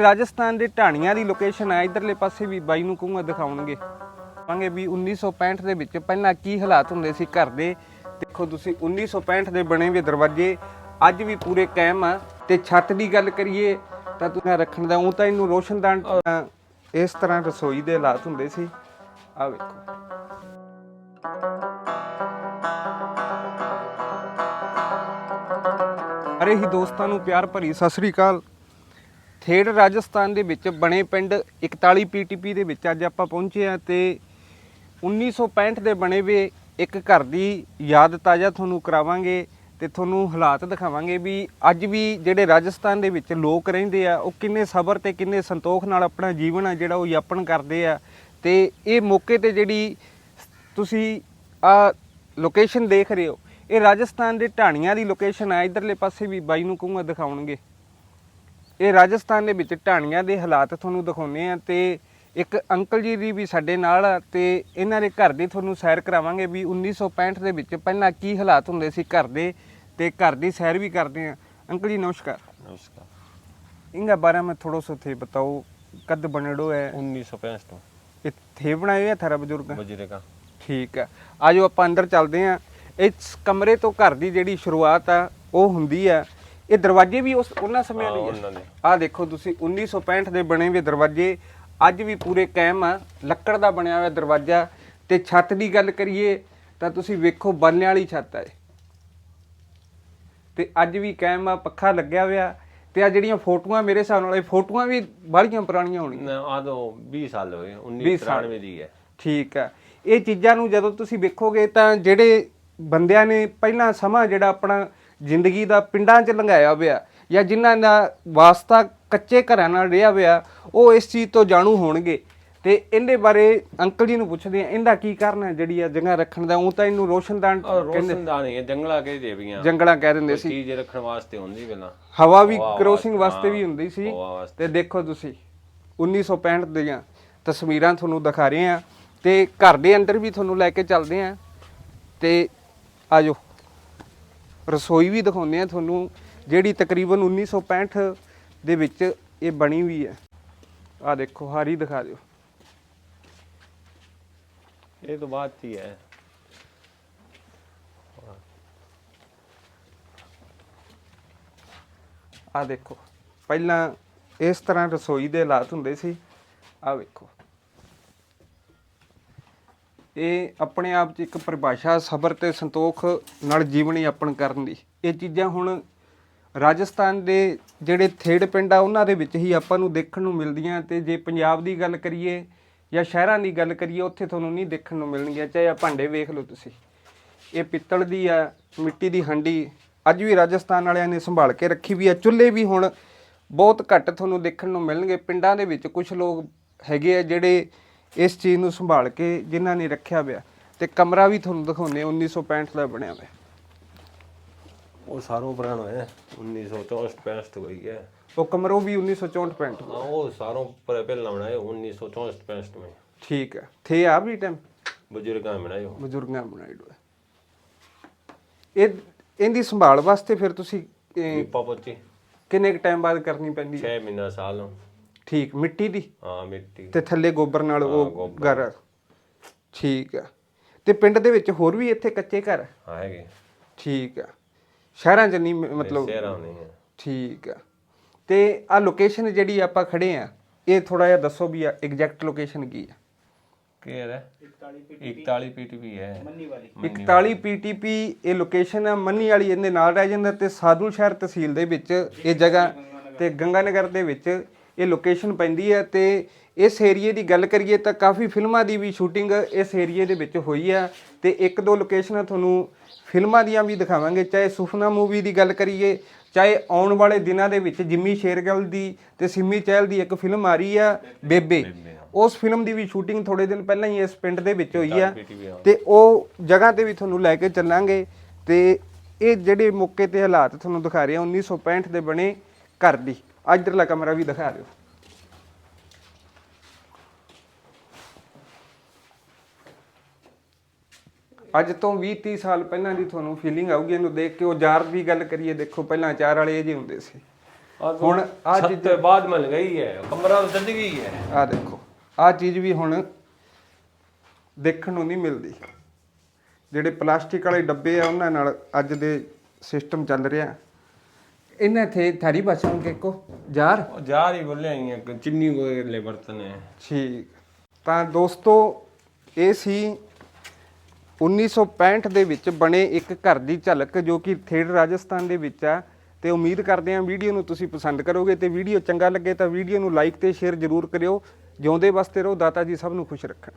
ਰਾਜਸਥਾਨ ਦੇ ਢਾਣੀਆਂ ਦੀ ਲੋਕੇਸ਼ਨ ਹੈ ਇਧਰਲੇ ਪਾਸੇ ਵੀ ਬਾਈ ਨੂੰ ਕਹੂੰਗਾ ਦਿਖਾਉਣਗੇ। ਕਹਾਂਗੇ ਵੀ 1965 ਦੇ ਵਿੱਚ ਪਹਿਲਾਂ ਕੀ ਹਾਲਾਤ ਹੁੰਦੇ ਸੀ ਘਰ ਦੇ? ਦੇਖੋ ਤੁਸੀਂ 1965 ਦੇ ਬਣੇ ਹੋਏ ਦਰਵਾਜ਼ੇ ਅੱਜ ਵੀ ਪੂਰੇ ਕਾਇਮ ਆ। ਤੇ ਛੱਤ ਦੀ ਗੱਲ ਕਰੀਏ ਤਾਂ ਤੁਸੀਂ ਰੱਖਣ ਦਾ ਉਹ ਤਾਂ ਇਹਨੂੰ ਰੋਸ਼ਨਦਾਨ ਅ, ਇਸ ਤਰ੍ਹਾਂ ਰਸੋਈ ਦੇ ਹਾਲਾਤ ਹੁੰਦੇ ਸੀ। ਆ ਵੇਖੋ। ਅਰੇ ਹੀ ਦੋਸਤਾਂ ਨੂੰ ਪਿਆਰ ਭਰੀ ਸਤਿ ਸ੍ਰੀ ਅਕਾਲ। ਥੇੜ ਰਾਜਸਥਾਨ ਦੇ ਵਿੱਚ ਬਣੇ ਪਿੰਡ 41 ਪੀਟੀਪੀ ਦੇ ਵਿੱਚ ਅੱਜ ਆਪਾਂ ਪਹੁੰਚੇ ਆ ਤੇ 1965 ਦੇ ਬਣੇ ਵੇ ਇੱਕ ਘਰ ਦੀ ਯਾਦ ਤਾਜ਼ਾ ਤੁਹਾਨੂੰ ਕਰਾਵਾਂਗੇ ਤੇ ਤੁਹਾਨੂੰ ਹਾਲਾਤ ਦਿਖਾਵਾਂਗੇ ਵੀ ਅੱਜ ਵੀ ਜਿਹੜੇ ਰਾਜਸਥਾਨ ਦੇ ਵਿੱਚ ਲੋਕ ਰਹਿੰਦੇ ਆ, ਉਹ ਕਿੰਨੇ ਸਬਰ ਤੇ ਕਿੰਨੇ ਸੰਤੋਖ ਨਾਲ ਆਪਣਾ ਜੀਵਨ ਆ ਜਿਹੜਾ ਉਹ ਯਾਪਨ ਕਰਦੇ ਆ। ਤੇ ਇਹ ਮੌਕੇ ਤੇ ਜਿਹੜੀ ਤੁਸੀਂ ਆ ਲੋਕੇਸ਼ਨ ਦੇਖ ਰਹੇ ਹੋ, ਇਹ ਰਾਜਸਥਾਨ ਦੇ ਢਾਣੀਆਂ ਦੀ ਲੋਕੇਸ਼ਨ ਆ। ਇਧਰਲੇ ਪਾਸੇ ਵੀ ਬਾਈ ਨੂੰ ਕਹੂੰਗਾ ਦਿਖਾਉਣਗੇ। ਇਹ ਰਾਜਸਥਾਨ ਦੇ ਵਿੱਚ ਢਾਣੀਆਂ ਦੇ ਹਾਲਾਤ ਤੁਹਾਨੂੰ ਦਿਖਾਉਨੇ ਆ ਤੇ ਇੱਕ ਅੰਕਲ ਜੀ ਦੀ ਵੀ ਸਾਡੇ ਨਾਲ ਆ ਤੇ ਇਹਨਾਂ ਦੇ ਘਰ ਦੀ ਤੁਹਾਨੂੰ ਸੈਰ ਕਰਾਵਾਂਗੇ ਵੀ 1965 ਦੇ ਵਿੱਚ ਪਹਿਲਾਂ ਕੀ ਹਾਲਾਤ ਹੁੰਦੇ ਸੀ ਘਰ ਦੇ ਤੇ ਘਰ ਦੀ ਸੈਰ ਵੀ ਕਰਦੇ ਆ ਅੰਕਲ जी नमस्कार नमस्कार इनका बारे में थोड़ा सा थे बताओ कद बनेडो है उन्नीस सौ पैंसठ ये थे बनाए या थारा बुजुर्ग बजरे का ਠੀਕ ਆ ਆਜੋ ਆਪਾਂ ਅੰਦਰ ਚੱਲਦੇ ਆ ਇਸ ਕਮਰੇ ਤੋਂ ਘਰ ਦੀ ਜਿਹੜੀ ਸ਼ੁਰੂਆਤ ਆ ਉਹ ਹੁੰਦੀ ਆ ਇਹ ਦਰਵਾਜ਼ੇ ਵੀ ਉਸ ਉਹਨਾਂ ਸਮਿਆਂ ਦੇ ਉਹਨਾਂ ਆਹ ਦੇਖੋ ਤੁਸੀਂ 1965 ਦੇ ਬਣੇ ਹੋਏ ਦਰਵਾਜ਼ੇ ਅੱਜ ਵੀ ਪੂਰੇ ਕਾਇਮ ਆ ਲੱਕੜ ਦਾ ਬਣਿਆ ਹੋਇਆ ਦਰਵਾਜ਼ਾ। ਤੇ ਛੱਤ ਦੀ ਗੱਲ ਕਰੀਏ ਤਾਂ ਤੁਸੀਂ ਵੇਖੋ ਬਾਲਣ ਵਾਲੀ ਛੱਤ ਆ ਤੇ ਅੱਜ ਵੀ ਕਾਇਮ ਆ ਪੱਖਾ ਲੱਗਿਆ ਹੋਇਆ। ਤੇ ਆ ਜਿਹੜੀਆਂ ਫੋਟੋਆਂ ਮੇਰੇ ਹਿਸਾਬ ਨਾਲ ਫੋਟੋਆਂ ਵੀ ਬਾਹਲੀਆਂ ਪੁਰਾਣੀਆਂ ਹੋਣੀਆਂ ਨਾ ਆ ਤੋਂ 20 ਸਾਲ ਹੋਏ 1993 ਦੀ ਹੈ। ਠੀਕ ਆ। ਇਹ ਚੀਜ਼ਾਂ ਨੂੰ ਜਦੋਂ ਤੁਸੀਂ ਵੇਖੋਗੇ ਤਾਂ ਜਿਹੜੇ ਬੰਦਿਆਂ ਨੇ ਪਹਿਲਾਂ ਸਮਾਂ ਜਿਹੜਾ ਆਪਣਾ ਜ਼ਿੰਦਗੀ ਦਾ ਪਿੰਡਾਂ 'ਚ ਲੰਘਾਇਆ ਹੋਇਆ ਜਾਂ ਜਿਨ੍ਹਾਂ ਦਾ ਵਾਸਤਾ ਕੱਚੇ ਘਰਾਂ ਨਾਲ ਰਿਹਾ ਹੋਇਆ ਉਹ ਇਸ ਚੀਜ਼ ਤੋਂ ਜਾਣੂ ਹੋਣਗੇ। ਤੇ ਇਹਦੇ ਬਾਰੇ ਅੰਕਲ ਜੀ ਨੂੰ ਪੁੱਛਦੇ ਆ ਇਹਦਾ ਕੀ ਕਾਰਨ ਹੈ? ਜਿਹੜੀ ਆ ਜਗ੍ਹਾ ਰੱਖਣ ਦਾ ਉਹ ਤਾਂ ਇਹਨੂੰ ਰੋਸ਼ਨਦਾਨ ਰੋਸ਼ਨਦਾਨ ਹੀ ਜੰਗਲਾ ਕਹਿ ਦੇਵੀਆਂ। ਜੰਗਲਾਂ ਕਹਿ ਦਿੰਦੇ ਸੀ। ਚੀਜ਼ ਰੱਖਣ ਵਾਸਤੇ ਹੁੰਦੀ ਪਹਿਲਾਂ। ਹਵਾ ਵੀ ਕ੍ਰੋਸਿੰਗ ਵਾਸਤੇ ਵੀ ਹੁੰਦੀ ਸੀ। ਤੇ ਦੇਖੋ ਤੁਸੀਂ 1965 ਦੀਆਂ ਤਸਵੀਰਾਂ ਤੁਹਾਨੂੰ ਦਿਖਾ ਰਹੇ ਆ ਤੇ ਘਰ ਦੇ ਅੰਦਰ ਵੀ ਤੁਹਾਨੂੰ ਲੈ ਕੇ ਚੱਲਦੇ ਆ ਤੇ ਆਜੋ। ਰਸੋਈ ਵੀ ਦਿਖਾਉਂਦੇ ਆ ਤੁਹਾਨੂੰ ਜਿਹੜੀ ਤਕਰੀਬਨ 1965 ਦੇ ਵਿੱਚ ਇਹ ਬਣੀ ਹੋਈ ਹੈ। ਆ ਦੇਖੋ ਹਾਰੀ ਦਿਖਾ ਦਿਓ। ਇਹ ਤਾਂ ਬਾਤ ਹੀ ਹੈ? ਆ ਦੇਖੋ ਪਹਿਲਾਂ ਇਸ ਤਰ੍ਹਾਂ ਰਸੋਈ ਦੇ ਹਾਲਾਤ ਹੁੰਦੇ ਸੀ। ਆ ਵੇਖੋ। ਇਹ ਆਪਣੇ ਆਪ 'ਚ ਇੱਕ ਪਰਿਭਾਸ਼ਾ, ਸਬਰ ਤੇ ਸੰਤੋਖ ਨਾਲ ਜੀਵਨ ਯਾਪਨ ਕਰਨ ਦੀ। ਇਹ ਚੀਜ਼ਾਂ ਹੁਣ ਰਾਜਸਥਾਨ ਦੇ ਜਿਹੜੇ ਥੇੜ ਪਿੰਡ ਆ, ਉਹਨਾਂ ਦੇ ਵਿੱਚ ਹੀ ਆਪਾਂ ਨੂੰ ਦੇਖਣ ਨੂੰ ਮਿਲਦੀਆਂ ਤੇ ਜੇ ਪੰਜਾਬ ਦੀ ਗੱਲ ਕਰੀਏ ਜਾਂ ਸ਼ਹਿਰਾਂ ਦੀ ਗੱਲ ਕਰੀਏ, ਉੱਥੇ ਤੁਹਾਨੂੰ ਨਹੀਂ ਦੇਖਣ ਨੂੰ ਮਿਲਣਗੀਆਂ, ਚਾਹੇ ਆ ਭਾਂਡੇ ਵੇਖ ਲਓ ਤੁਸੀਂ। ਇਹ ਪਿੱਤਲ ਦੀ ਆ, ਮਿੱਟੀ ਦੀ ਹਾਂਡੀ, ਅੱਜ ਵੀ ਰਾਜਸਥਾਨ ਵਾਲਿਆਂ ਨੇ ਸੰਭਾਲ ਕੇ ਰੱਖੀ ਵੀ ਆ। ਚੁੱਲ੍ਹੇ ਵੀ ਹੁਣ ਬਹੁਤ ਘੱਟ ਤੁਹਾਨੂੰ ਦੇਖਣ ਨੂੰ ਮਿਲਣਗੇ। ਪਿੰਡਾਂ ਦੇ ਵਿੱਚ ਕੁਝ ਲੋਕ ਹੈਗੇ ਆ ਜਿਹੜੇ ਇਸ ਚੀਜ਼ ਨੂੰ ਸੰਭਾਲ ਕੇ ਜਿਨ੍ਹਾਂ ਨੇ ਰੱਖਿਆ ਹੋਇਆ ਤੇ ਕਮਰਾ ਵੀ ਤੁਹਾਨੂੰ ਦਿਖਾਉਂਦੇ ਆ 1965 ਦਾ ਬਣਿਆ ਹੋਇਆ वो सारों पुराना है उन्नीस सौ चौसठ पैंसठ गई है ਉਹ ਕਮਰੋ ਵੀ 1964 65 हाँ, वो सारों पर पहला बनाए उन्नीस सौ चौसठ पैंसठ में ਠੀਕ ਹੈ ਥੇ ਆ ਵੀ ਟਾਈਮ बुजुर्ग का बनाए हो ਬਜ਼ੁਰਗਾਂ ਬਣਾਈ ਹੋਇਆ ਇਹ ਇਹਦੀ ਸੰਭਾਲ ਵਾਸਤੇ ਫਿਰ ਤੁਸੀਂ ਇਹ, दीपा पोची ਕਿੰਨੇ ਕ ਟਾਈਮ ਬਾਅਦ ਕਰਨੀ ਪੈਂਦੀ ਹੈ छह महीना साल हो ਠੀਕ ਮਿੱਟੀ ਦੀ? ਹਾਂ ਮਿੱਟੀ ਤੇ ਥੱਲੇ ਗੋਬਰ ਨਾਲ ਉਹ ਘਰ। ਠੀਕ ਆ। ਤੇ ਪਿੰਡ ਦੇ ਵਿੱਚ ਹੋਰ ਵੀ ਇੱਥੇ ਕੱਚੇ ਘਰ? ਹੈਗੇ। ਠੀਕ ਆ। ਸ਼ਹਿਰਾਂ 'ਚ ਮਤਲਬ ਸ਼ਹਿਰਾਂ ਨਹੀਂ ਹੈ ਠੀਕ ਆ। ਤੇ ਆ ਲੋਕੇਸ਼ਨ ਜਿਹੜੀ ਆਪਾਂ ਖੜੇ ਆ ਇਹ ਥੋੜਾ ਜਿਹਾ ਦੱਸੋ ਵੀ ਐਗਜ਼ੈਕਟ ਲੋਕੇਸ਼ਨ ਕੀ ਆ? ਕੀ ਹੈ। 41 ਪੀਟੀਪੀ ਹੈ 41 ਪੀਟੀਪੀ ਇਹ ਲੋਕੇਸ਼ਨ ਹੈ ਮੰਨੀ ਵਾਲੀ ਇਹਦੇ ਨਾਲ ਰਹਿ ਜਾਂਦਾ ਤੇ ਸਾਧੂ ਸ਼ਹਿਰ ਤਹਿਸੀਲ ਦੇ ਵਿੱਚ ਇਹ ਜਗ੍ਹਾ ਤੇ ਗੰਗਾ ਨਗਰ ਦੇ ਵਿੱਚ ਇਹ ਲੋਕੇਸ਼ਨ ਪੈਂਦੀ ਹੈ ਤੇ ਇਸ ਏਰੀਏ ਦੀ ਗੱਲ ਕਰੀਏ ਤਾਂ ਕਾਫੀ ਫਿਲਮਾਂ ਦੀ ਵੀ ਸ਼ੂਟਿੰਗ ਇਸ ਏਰੀਏ ਦੇ ਵਿੱਚ ਹੋਈ ਆ ਤੇ ਇੱਕ ਦੋ ਲੋਕੇਸ਼ਨਾਂ ਤੁਹਾਨੂੰ ਫਿਲਮਾਂ ਦੀਆਂ ਵੀ ਦਿਖਾਵਾਂਗੇ ਚਾਹੇ ਸੁਫਨਾ ਮੂਵੀ ਦੀ ਗੱਲ ਕਰੀਏ ਚਾਹੇ ਆਉਣ ਵਾਲੇ ਦਿਨਾਂ ਦੇ ਵਿੱਚ ਜਿੰਮੀ ਸ਼ੇਰਗਿੱਲ ਦੀ ਤੇ ਸਿੰਮੀ ਚਹਿਲ ਦੀ ਇੱਕ ਫਿਲਮ ਆ ਰਹੀ ਆ ਬੇਬੇ। ਉਸ ਫਿਲਮ ਦੀ ਵੀ ਸ਼ੂਟਿੰਗ ਥੋੜੇ ਦਿਨ ਪਹਿਲਾਂ ਹੀ ਇਸ ਪਿੰਡ ਦੇ ਵਿੱਚ ਹੋਈ ਆ। ਹਾਂ। ਤੇ ਉਹ ਜਗ੍ਹਾ ਤੇ ਵੀ ਤੁਹਾਨੂੰ ਲੈ ਕੇ ਚੱਲਾਂਗੇ ਤੇ ਇਹ ਜਿਹੜੇ ਮੌਕੇ ਤੇ ਹਾਲਾਤ ਤੁਹਾਨੂੰ ਦਿਖਾ ਰਹੇ ਆ 1965 ਦੇ ਬਣੇ ਘਰ ਦੀ। ਇਧਰਲਾ ਕਮਰਾ ਵੀ ਦਿਖਾ ਦਿਓ। ਅੱਜ ਤੋਂ 20 30 ਸਾਲ ਪਹਿਲਾਂ ਦੀ ਤੁਹਾਨੂੰ ਫੀਲਿੰਗ ਆਊਗੀ ਇਹਨੂੰ ਦੇਖ ਕੇ ਉਹ ਯਾਰ ਦੀ ਗੱਲ ਕਰੀਏ ਦੇਖੋ ਪਹਿਲਾਂ ਚਾਰ ਵਾਲੇ ਜਿਹੇ ਹੁੰਦੇ ਸੀ। ਹੁਣ ਆ ਚੀਜ਼ ਤੇ ਬਾਅਦ ਮਿਲ ਗਈ ਹੈ ਕਮਰਾ ਤਾਂ ਜ਼ਿੰਦਗੀ ਹੈ ਆ ਦੇਖੋ ਆ ਚੀਜ਼ ਵੀ ਹੁਣ ਦੇਖਣ ਨੂੰ ਨਹੀਂ ਮਿਲਦੀ। ਜਿਹੜੇ ਪਲਾਸਟਿਕ ਵਾਲੇ ਡੱਬੇ ਆ ਉਹਨਾਂ ਨਾਲ ਅੱਜ ਦੇ ਸਿਸਟਮ ਚੱਲ ਰਿਹਾ। ਇਹਨਾਂ ਥੇ ਥਾਰੀ ਭਾਸ਼ਾ ਕੇ ਕੋ ਜਾਰ ਉਹ ਜਾ ਰਹੀ ਬੋਲੇ ਆਈ ਹੈ ਚਿੰਨੀ ਕੋਲੇ ਬਰਤਨ ਹੈ ਠੀਕ। ਤਾਂ ਦੋਸਤੋ ਇਹ ਸੀ 1965 ਦੇ ਵਿੱਚ ਬਣੇ ਇੱਕ ਘਰ ਦੀ ਝਲਕ ਜੋ ਕਿ ਥੇੜ ਰਾਜਸਥਾਨ ਦੇ ਵਿੱਚ ਆ। ਤੇ ਉਮੀਦ ਕਰਦੇ ਹਾਂ ਵੀਡੀਓ ਨੂੰ ਤੁਸੀਂ ਪਸੰਦ ਕਰੋਗੇ ਤੇ ਵੀਡੀਓ ਚੰਗਾ ਲੱਗੇ ਤਾਂ ਵੀਡੀਓ ਨੂੰ ਲਾਈਕ ਤੇ ਸ਼ੇਅਰ ਜ਼ਰੂਰ ਕਰਿਓ। ਜਿਉਂਦੇ ਵਾਸਤੇ ਰਹੋ ਦਾਤਾ ਜੀ ਸਭ ਨੂੰ ਖੁਸ਼ ਰੱਖਣ।